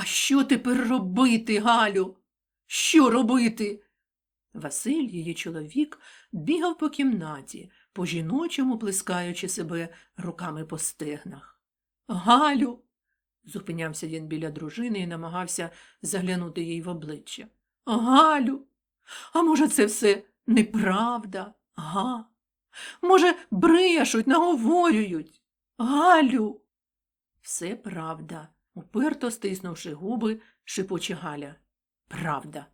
А що тепер робити, Галю? Що робити? Василь, її чоловік, бігав по кімнаті, по жіночому плескаючи себе руками по стегнах. Галю. зупинявся він біля дружини і намагався заглянути їй в обличчя. Галю, а може, це все неправда? Га? Може, брешуть, наговорюють? Галю. Все правда, уперто стиснувши губи, шипоче Галя. Правда.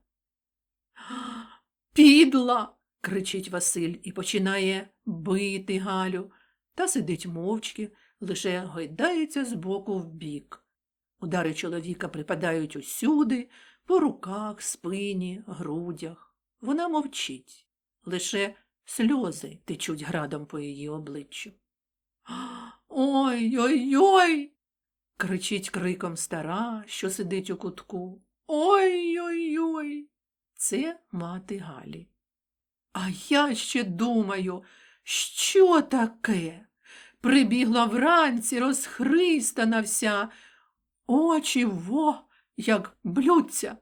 Підла. кричить Василь і починає бити Галю, та сидить мовчки, лише гойдається з боку в бік. Удари чоловіка припадають усюди, по руках, спині, грудях. Вона мовчить, лише сльози течуть градом по її обличчю. Ой ой ой. Кричить криком стара, що сидить у кутку. Ой ой ой. Це мати Галі. А я ще думаю, що таке? Прибігла вранці, розхристана вся, очі во, як блються.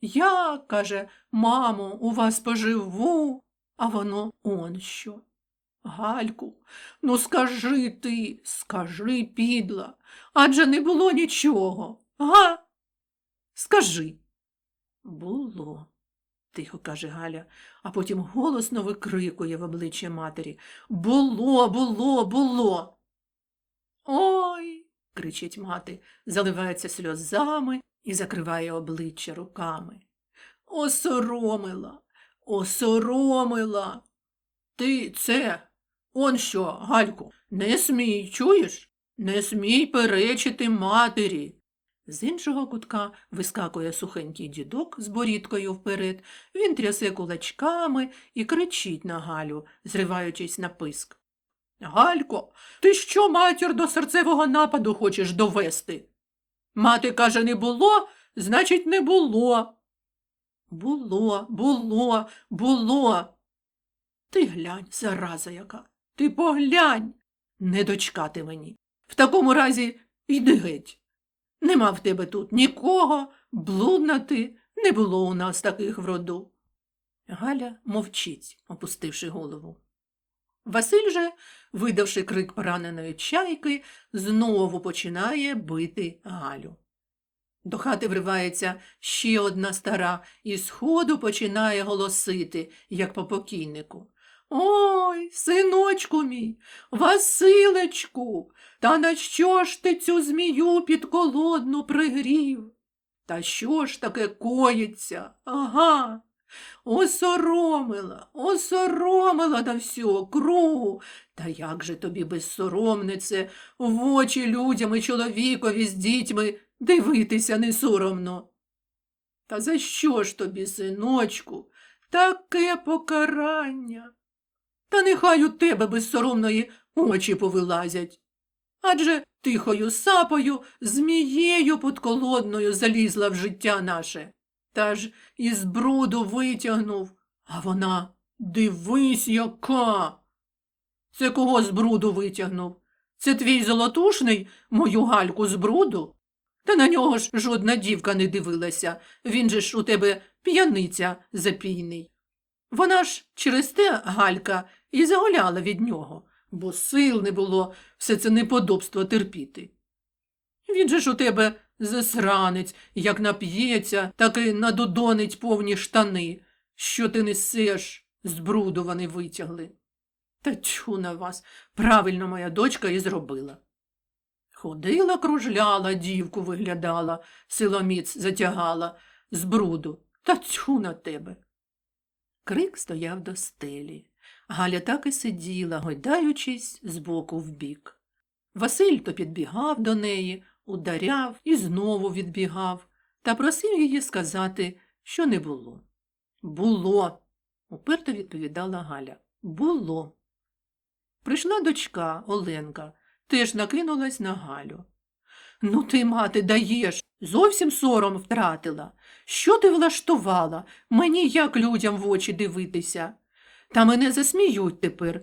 Я, каже, мамо, у вас поживу, а воно он що. Гальку, ну скажи ти, скажи, підла, адже не було нічого, га? Скажи. Було, тихо каже Галя, а потім голосно викрикує в обличчя матері. Було, було, було. Ой. кричить мати, заливається сльозами і закриває обличчя руками. Осоромила, осоромила. Ти це, он що, Гальку, не смій, чуєш? Не смій перечити матері. З іншого кутка вискакує сухенький дідок з борідкою вперед, він трясе кулачками і кричить на Галю, зриваючись на писк. Галько, ти що матір до серцевого нападу хочеш довести? Мати каже, не було, значить, не було. Було, було, було. Ти глянь, зараза яка, ти поглянь, не дочкати мені. В такому разі йди геть. Нема в тебе тут нікого, блудна ти, не було у нас таких в роду. Галя мовчить, опустивши голову. Василь же, видавши крик пораненої чайки, знову починає бити Галю. До хати вривається ще одна стара і сходу починає голосити, як по покійнику. Ой, синочку мій, Василечку, та на що ж ти цю змію підколодну пригрів? Та що ж таке коїться? Ага. Осоромила, осоромила на всю округу. Та як же тобі безсоромнице в очі людям і чоловікові з дітьми дивитися не соромно? Та за що ж тобі, синочку, таке покарання? Та нехай у тебе безсоромної очі повилазять. Адже тихою сапою, змією подколодною залізла в життя наше. Та ж із бруду витягнув, а вона дивись, яка. Це кого з бруду витягнув? Це твій золотушний мою гальку з бруду? Та на нього ж жодна дівка не дивилася. Він же ж у тебе п'яниця запійний. Вона ж через те Галька і загуляла від нього, бо сил не було все це неподобство терпіти. Він же ж у тебе засранець, як нап'ється, так і надудонить повні штани, що ти несеш, з бруду вони витягли. Та тьху на вас, правильно моя дочка і зробила. Ходила, кружляла, дівку виглядала, силоміць затягала з бруду, та тьху на тебе. Крик стояв до стелі. Галя так і сиділа, гойдаючись з боку в бік. Василь то підбігав до неї, ударяв і знову відбігав, та просив її сказати, що не було. Було, уперто відповідала Галя. Було. Прийшла дочка Оленка, теж накинулась на Галю. Ну, ти, мати, даєш, зовсім сором втратила. Що ти влаштувала? Мені як людям в очі дивитися? Та мене засміють тепер.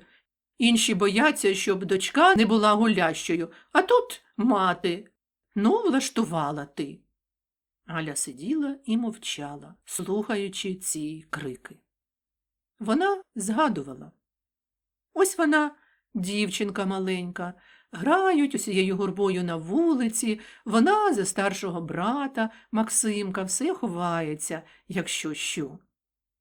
Інші бояться, щоб дочка не була гулящою, а тут мати. Ну, влаштувала ти. Галя сиділа і мовчала, слухаючи ці крики. Вона згадувала. Ось вона, дівчинка маленька, грають усією гурбою на вулиці, вона за старшого брата, Максимка, все ховається, якщо що.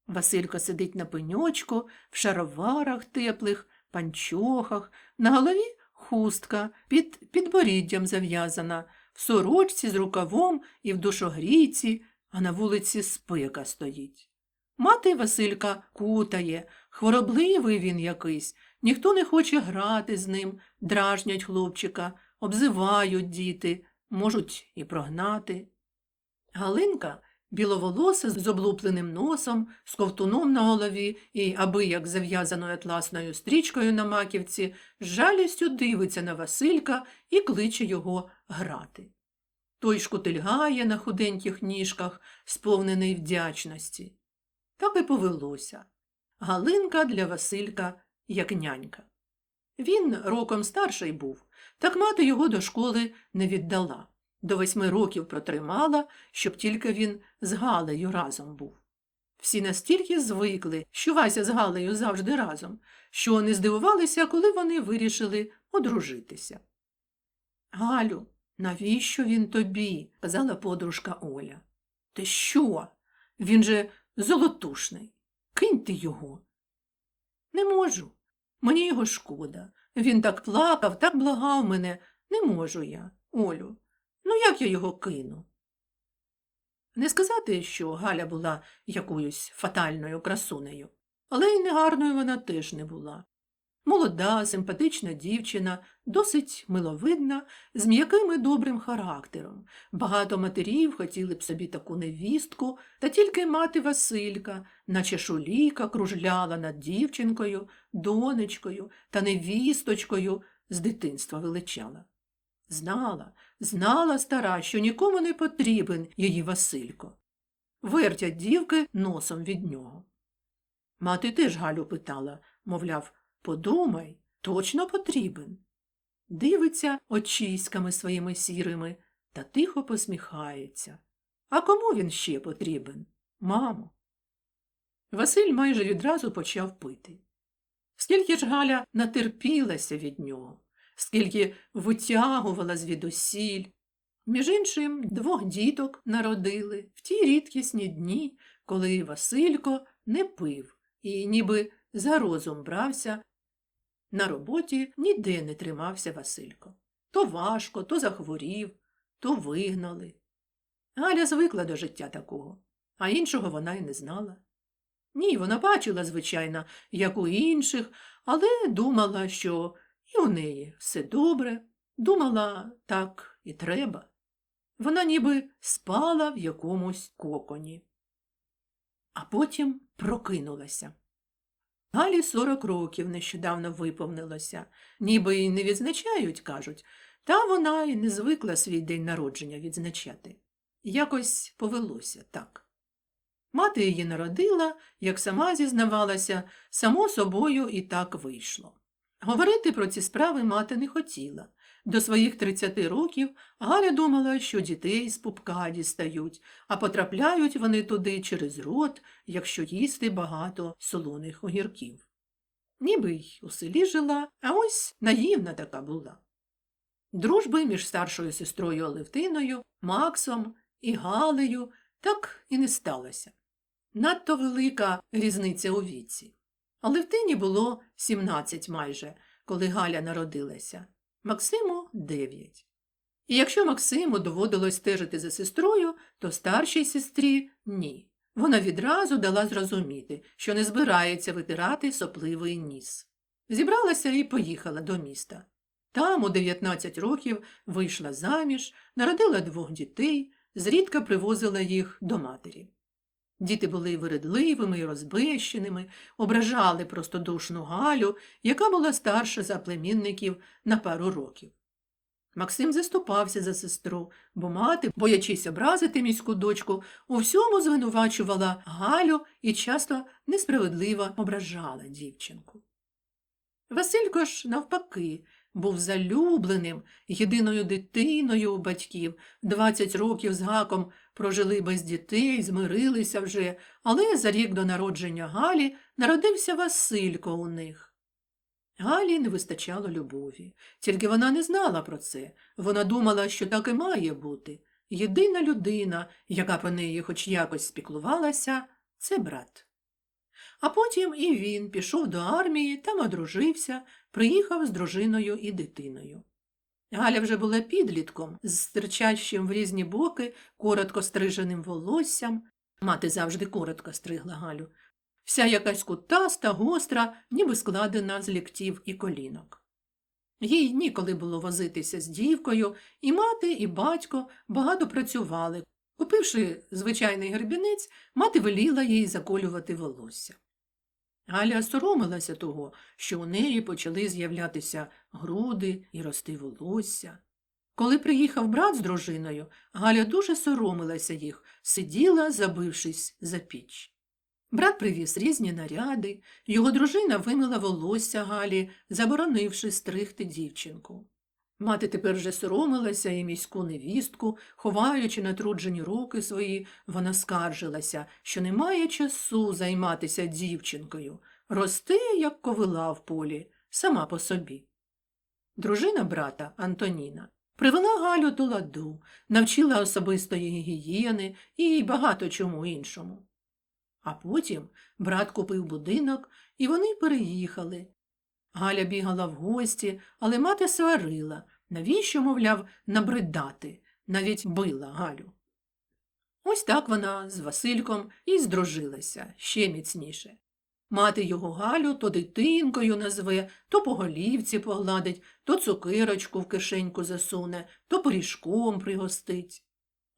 Василько сидить на пеньочку, в шароварах теплих, панчохах, на голові хустка, під підборіддям зав'язана, в сорочці з рукавом і в душогрійці, а на вулиці спека стоїть. Мати Василька кутає, хворобливий він якийсь, ніхто не хоче грати з ним, дражнять хлопчика, обзивають діти, можуть і прогнати. Галинка біловолоса з облупленим носом, з ковтуном на голові і аби як зав'язаною атласною стрічкою на маківці, з жалістю дивиться на Василька і кличе його грати. Той шкутильгає на худеньких ніжках, сповнений вдячності. Так і повелося. Галинка для Василька як нянька. Він роком старший був, так мати його до школи не віддала. До восьми років протримала, щоб тільки він з Галею разом був. Всі настільки звикли, що Вася з Галею завжди разом, що не здивувалися, коли вони вирішили одружитися. Галю, навіщо він тобі? казала подружка Оля. Ти що? Він же золотушний. Кинь ти його. Не можу. Мені його шкода. Він так плакав, так благав мене. Не можу я, Олю. Ну, як я його кину? Не сказати, що Галя була якоюсь фатальною красунею, але й негарною вона теж не була. Молода, симпатична дівчина, досить миловидна, з м'яким і добрим характером. Багато матерів хотіли б собі таку невістку, та тільки мати Василька, наче шуліка, кружляла над дівчинкою, донечкою та невісточкою з дитинства величала. Знала, знала стара, що нікому не потрібен її Василько. Вертять дівки носом від нього. Мати теж Галю питала, мовляв, подумай, точно потрібен. Дивиться очиськами своїми сірими та тихо посміхається. А кому він ще потрібен? Мамо. Василь майже відразу почав пити. Скільки ж Галя натерпілася від нього скільки витягувала звідусіль. Між іншим, двох діток народили в ті рідкісні дні, коли Василько не пив і ніби за розум брався. На роботі ніде не тримався Василько. То важко, то захворів, то вигнали. Галя звикла до життя такого, а іншого вона й не знала. Ні, вона бачила, звичайно, як у інших, але думала, що і у неї все добре, думала, так і треба. Вона ніби спала в якомусь коконі. А потім прокинулася. Галі сорок років нещодавно виповнилося, ніби й не відзначають, кажуть, та вона й не звикла свій день народження відзначати. Якось повелося так. Мати її народила, як сама зізнавалася, само собою і так вийшло. Говорити про ці справи мати не хотіла. До своїх 30 років Галя думала, що дітей з пупка дістають, а потрапляють вони туди через рот, якщо їсти багато солоних огірків. Ніби й у селі жила, а ось наївна така була. Дружби між старшою сестрою Олевтиною, Максом і Галею так і не сталося. Надто велика різниця у віці. Левтині було 17 майже, коли Галя народилася, Максиму 9. І якщо Максиму доводилось стежити за сестрою, то старшій сестрі ні. Вона відразу дала зрозуміти, що не збирається витирати сопливий ніс. Зібралася і поїхала до міста. Там у 19 років вийшла заміж, народила двох дітей, зрідка привозила їх до матері. Діти були виредливими і розбещеними, ображали простодушну Галю, яка була старша за племінників на пару років. Максим заступався за сестру, бо мати, боячись образити міську дочку, у всьому звинувачувала Галю і часто несправедливо ображала дівчинку. Василько ж, навпаки, був залюбленим, єдиною дитиною у батьків, 20 років з гаком прожили без дітей, змирилися вже, але за рік до народження Галі народився Василько у них. Галі не вистачало любові, тільки вона не знала про це. Вона думала, що так і має бути. Єдина людина, яка про неї хоч якось спіклувалася, це брат. А потім і він пішов до армії, там одружився, приїхав з дружиною і дитиною. Галя вже була підлітком, з стирчащим в різні боки, коротко стриженим волоссям. Мати завжди коротко стригла Галю. Вся якась кутаста, гостра, ніби складена з ліктів і колінок. Їй ніколи було возитися з дівкою, і мати, і батько багато працювали. Купивши звичайний гребінець, мати веліла їй заколювати волосся. Галя соромилася того, що у неї почали з'являтися груди і рости волосся. Коли приїхав брат з дружиною, Галя дуже соромилася їх, сиділа, забившись за піч. Брат привіз різні наряди, його дружина вимила волосся Галі, заборонивши стригти дівчинку. Мати тепер вже соромилася і міську невістку, ховаючи натруджені руки свої, вона скаржилася, що немає часу займатися дівчинкою, росте, як ковила в полі, сама по собі. Дружина брата Антоніна привела Галю до ладу, навчила особистої гігієни і багато чому іншому. А потім брат купив будинок, і вони переїхали. Галя бігала в гості, але мати сварила, навіщо, мовляв, набридати, навіть била Галю. Ось так вона з Васильком і здружилася ще міцніше. Мати його Галю то дитинкою назве, то по голівці погладить, то цукирочку в кишеньку засуне, то пиріжком пригостить.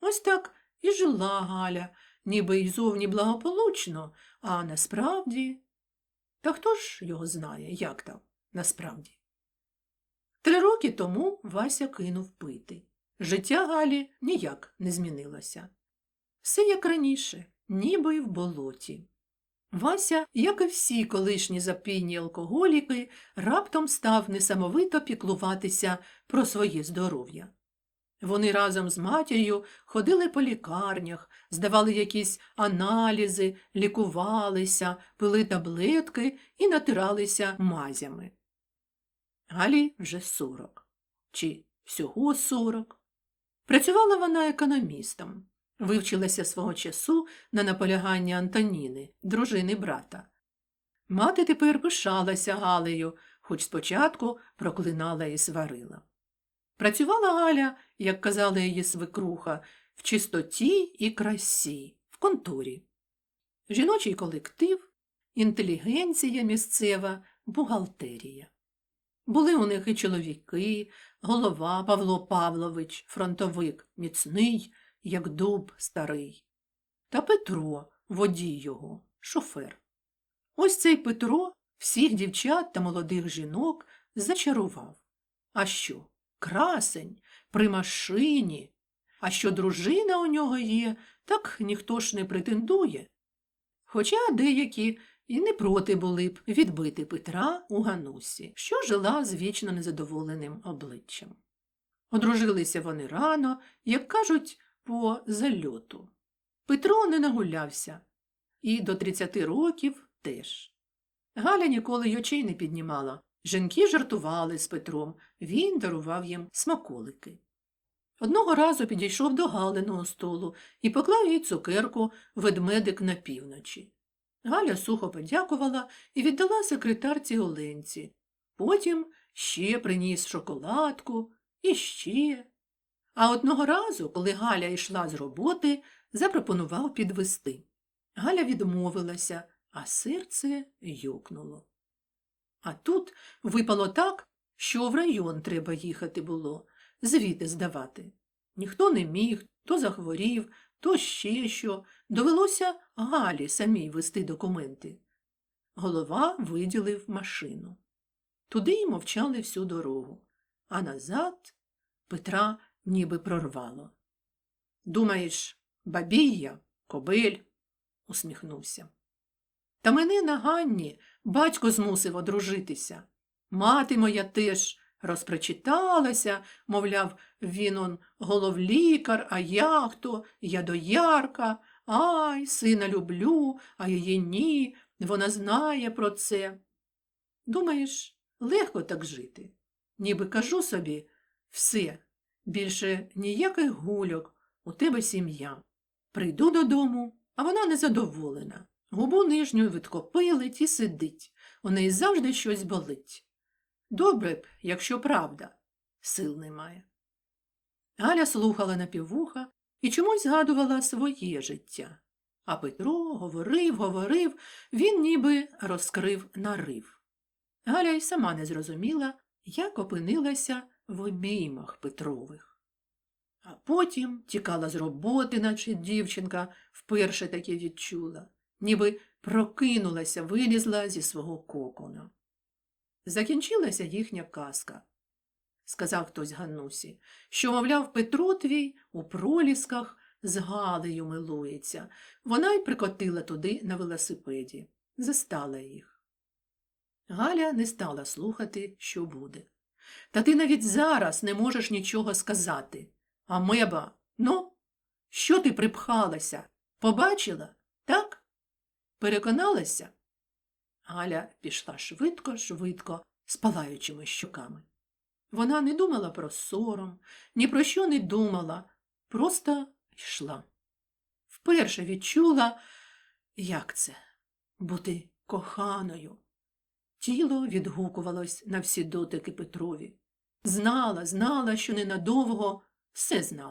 Ось так і жила Галя, ніби й зовні благополучно, а насправді. Та хто ж його знає, як там насправді? Три роки тому Вася кинув пити. Життя Галі ніяк не змінилося. Все як раніше, ніби в болоті. Вася, як і всі колишні запійні алкоголіки, раптом став несамовито піклуватися про своє здоров'я. Вони разом з матір'ю ходили по лікарнях, здавали якісь аналізи, лікувалися, пили таблетки і натиралися мазями. Галі вже сорок. Чи всього сорок. Працювала вона економістом, вивчилася свого часу на наполягання Антоніни, дружини брата. Мати тепер пишалася Галею, хоч спочатку проклинала і сварила. Працювала Галя, як казала її свекруха, в чистоті і красі, в конторі. Жіночий колектив, інтелігенція місцева, бухгалтерія. Були у них і чоловіки, голова Павло Павлович, фронтовик, міцний, як дуб старий. Та Петро, водій його, шофер. Ось цей Петро всіх дівчат та молодих жінок зачарував. А що? Красень, при машині. А що дружина у нього є, так ніхто ж не претендує. Хоча деякі і не проти були б відбити Петра у Ганусі, що жила з вічно незадоволеним обличчям. Одружилися вони рано, як кажуть, по зальоту. Петро не нагулявся, і до 30 років теж. Галя ніколи й очей не піднімала. Жінки жартували з Петром, він дарував їм смаколики. Одного разу підійшов до Галиного столу і поклав їй цукерку ведмедик на півночі. Галя сухо подякувала і віддала секретарці Оленці. Потім ще приніс шоколадку і ще. А одного разу, коли Галя йшла з роботи, запропонував підвести. Галя відмовилася, а серце юкнуло. А тут випало так, що в район треба їхати було, звіти здавати. Ніхто не міг, то захворів, то ще що. Довелося Галі самій вести документи. Голова виділив машину. Туди й мовчали всю дорогу, а назад Петра ніби прорвало. Думаєш, бабія, кобиль? усміхнувся. Та мене на Ганні батько змусив одружитися. Мати моя теж розпричиталася, мовляв, він он головлікар, а я хто, я доярка, ай, сина люблю, а її ні, вона знає про це. Думаєш, легко так жити? Ніби кажу собі, все, більше ніяких гульок, у тебе сім'я. Прийду додому, а вона незадоволена. Губу нижню відкопилить і сидить. У неї завжди щось болить. Добре б, якщо правда, сил немає. Галя слухала напіввуха і чомусь згадувала своє життя. А Петро говорив, говорив, він ніби розкрив нарив. Галя й сама не зрозуміла, як опинилася в обіймах Петрових. А потім тікала з роботи, наче дівчинка вперше таке відчула, ніби прокинулася, вилізла зі свого кокона. Закінчилася їхня казка, сказав хтось Ганусі, що, мовляв, Петро твій у пролісках з Галею милується. Вона й прикотила туди на велосипеді, застала їх. Галя не стала слухати, що буде. Та ти навіть зараз не можеш нічого сказати. А меба, ну, що ти припхалася? Побачила, так? Переконалася? Галя пішла швидко, швидко, з палаючими щоками. Вона не думала про сором, ні про що не думала, просто йшла. Вперше відчула, як це бути коханою. Тіло відгукувалось на всі дотики Петрові. Знала, знала, що ненадовго все знала.